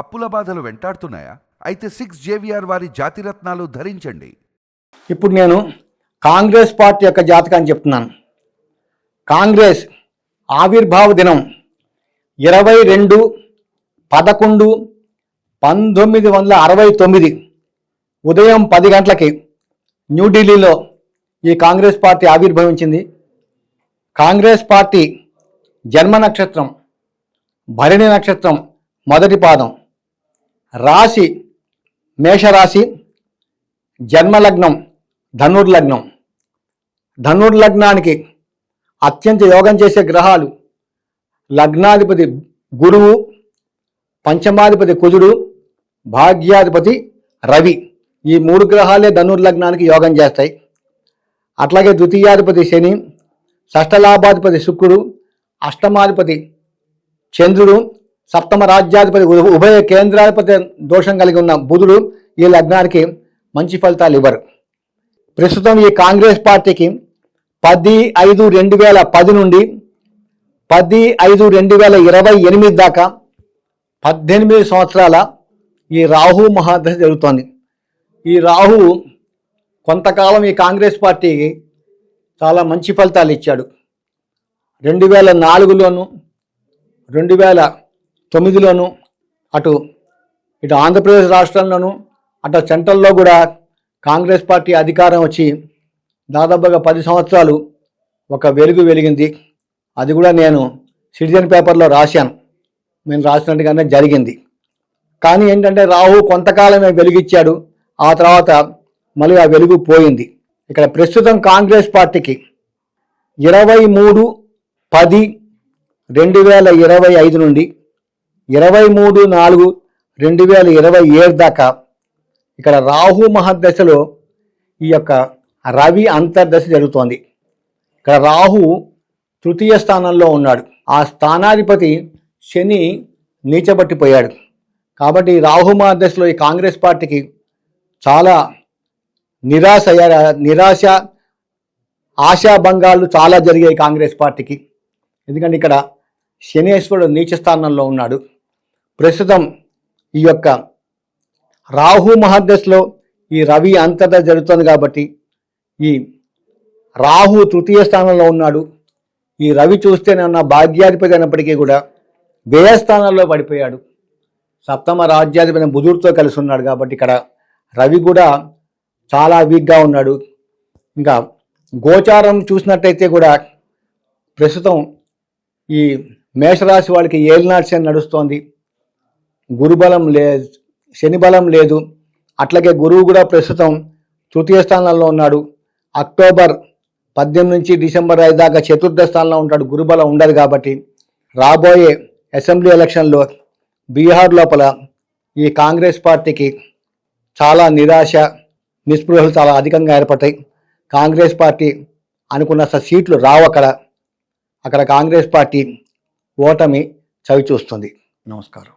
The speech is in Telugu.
అప్పుల బాధలు వెంటాడుతున్నాయా? అయితే సిక్స్ జేవిఆర్ వారి జాతిరత్నాలు ధరించండి. ఇప్పుడు నేను కాంగ్రెస్ పార్టీ యొక్క జాతకాన్ని చెప్తున్నాను. కాంగ్రెస్ ఆవిర్భావ దినం ఇరవై రెండు పదకొండు పంతొమ్మిది వందల అరవై తొమ్మిది ఉదయం పది గంటలకి న్యూఢిల్లీలో ఈ కాంగ్రెస్ పార్టీ ఆవిర్భవించింది. కాంగ్రెస్ పార్టీ జన్మ నక్షత్రం భరణి నక్షత్రం మొదటి పాదం. రాశి మేషరాశి జన్మలగ్నం ధనుర్లగ్నం. ధనుర్లగ్నానికి అత్యంత యోగం చేసే గ్రహాలు లగ్నాధిపతి గురువు పంచమాధిపతి కుజుడు భాగ్యాధిపతి రవి. ఈ మూడు గ్రహాలే ధనుర్లగ్నానికి యోగం చేస్తాయి. అట్లాగే ద్వితీయాధిపతి శని షష్టలాభాధిపతి శుక్రుడు అష్టమాధిపతి చంద్రుడు సప్తమ రాజ్యాధిపతి ఉభయ కేంద్రాధిపతి దోషం కలిగి ఉన్న బుధుడు ఈ లగ్నానికి మంచి ఫలితాలు ఇవ్వరు. ప్రస్తుతం ఈ కాంగ్రెస్ పార్టీకి పది ఐదు రెండు వేల పది నుండి పది ఐదు రెండు వేల ఇరవై ఎనిమిది దాకా పద్దెనిమిది సంవత్సరాల ఈ రాహు మహాదశ జరుగుతోంది. ఈ రాహు కొంతకాలం ఈ కాంగ్రెస్ పార్టీకి చాలా మంచి ఫలితాలు ఇచ్చాడు. రెండు వేల నాలుగులోను రెండు వేల తొమ్మిదిలోను అటు ఇటు ఆంధ్రప్రదేశ్ రాష్ట్రంలోనూ అటు సెంట్రల్లో కూడా కాంగ్రెస్ పార్టీ అధికారం వచ్చి దాదాపుగా పది సంవత్సరాలు ఒక వెలుగు వెలిగింది. అది కూడా నేను సిటిజన్ పేపర్లో రాశాను. నేను రాసినట్టుగానే జరిగింది. కానీ ఏంటంటే రాహు కొంతకాలమే వెలుగిచ్చాడు. ఆ తర్వాత మళ్ళీ ఆ వెలుగు పోయింది. ఇక్కడ ప్రస్తుతం కాంగ్రెస్ పార్టీకి ఇరవై మూడు పది రెండు వేల ఇరవై ఐదు నుండి ఇరవై మూడు నాలుగు రెండు వేల ఇరవై ఏడు దాకా ఇక్కడ రాహు మహాదశలో ఈ యొక్క రవి అంతర్దశ జరుగుతోంది. ఇక్కడ రాహు తృతీయ స్థానంలో ఉన్నాడు. ఆ స్థానాధిపతి శని నీచబట్టిపోయాడు. కాబట్టి రాహు మహాదశలో ఈ కాంగ్రెస్ పార్టీకి చాలా నిరాశ నిరాశ ఆశాభంగాలు చాలా జరిగాయి కాంగ్రెస్ పార్టీకి. ఎందుకంటే ఇక్కడ శనేశ్వరుడు నీచ స్థానంలో ఉన్నాడు. ప్రస్తుతం ఈ యొక్క రాహు మహాదశలో ఈ రవి అంతటా జరుగుతుంది కాబట్టి ఈ రాహు తృతీయ స్థానంలో ఉన్నాడు. ఈ రవి చూస్తేనన్నా భాగ్యాధిపతి అయినప్పటికీ కూడా వ్యయస్థానంలో పడిపోయాడు. సప్తమ రాజ్యాధిపతి బుధుడితో కలిసి ఉన్నాడు కాబట్టి ఇక్కడ రవి కూడా చాలా వీక్గా ఉన్నాడు. ఇంకా గోచారం చూసినట్టయితే కూడా ప్రస్తుతం ఈ మేషరాశి వాళ్ళకి ఏలినాటి నడుస్తోంది. గురుబలం లే శని బలం లేదు. అట్లాగే గురువు కూడా ప్రస్తుతం తృతీయ స్థానంలో ఉన్నాడు. అక్టోబర్ పద్దెనిమిది నుంచి డిసెంబర్ ఐదు దాకా చతుర్థ స్థానంలో ఉంటాడు. గురుబలం ఉండదు కాబట్టి రాబోయే అసెంబ్లీ ఎలక్షన్లో బీహార్ లోపల ఈ కాంగ్రెస్ పార్టీకి చాలా నిరాశ నిస్పృహలు చాలా అధికంగా ఏర్పడతాయి. కాంగ్రెస్ పార్టీ అనుకున్న సీట్లు రావు అక్కడ. అక్కడ కాంగ్రెస్ పార్టీ ఓటమి చవి చూస్తుంది నమస్కారం.